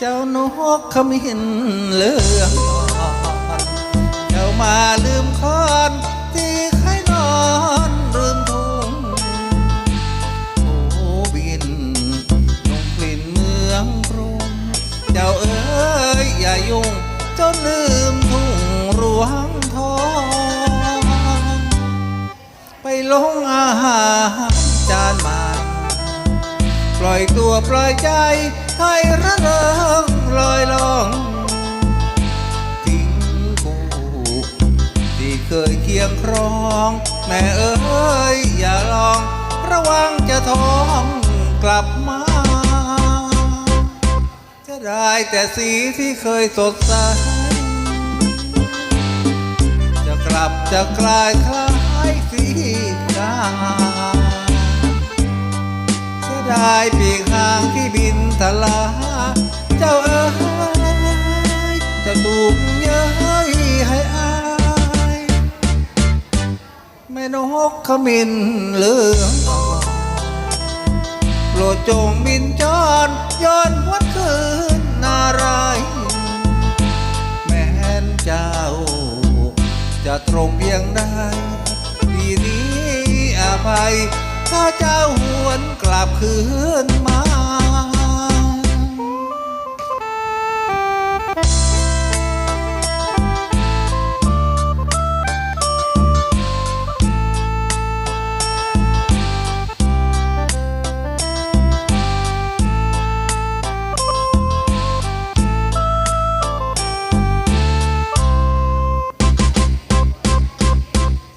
กขมิ้นเลืองอ่อนเจ้ามาลืมคอนที่ใครนอนลืมทุ่งโอ้บินลงกลิ่นเมืองกรุงเจ้าเอ๋ยอย่ายุ่งจนลืมทุ่งรวงทอง ไปลงอาหาร ล่อยตัวปล่อยใจให้ระเริงลอยลองทิ้งกูที่เคยเคียงครอง แม่เอ๋ยอย่าลอง ระวังจะท้องกลับมา จะได้แต่สีที่เคยสดใสจะกลับจะกลายคล้ายสีกา ยดายปีกหางที่บินทลา เจ้าเอ๋ยจะถูกเย้ยให้อายแม่นกขมิ้นเหลืองโปรดจงบินจรย้อนวัดคืนนารายณ์แม้นเจ้า จะตรงเพียงใดปีนี้อภัย ถ้าเจ้าหวนกลับคืนมา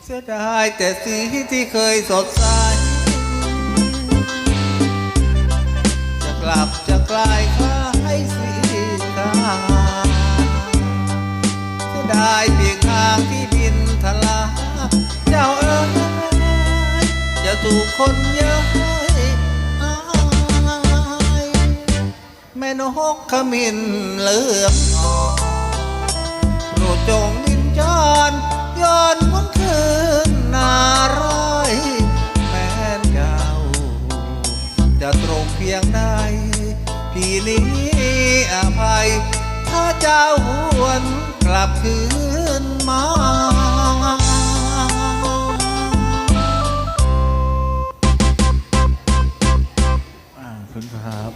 เสียดายแต่สีที่เคยสดใส เสียดายเพียงทางที่บินทลา เจ้าเอ๋ยจะถูกคนเยอายแม่นกขมิ้นเลืองอ่อนโปรดจงนินจรย้อนวันคืนนารายแม้นเจ้า จะตรงเพียงใดพี่นี้อภัย ถ้าเจ้า ลับคืนมาคุณครับ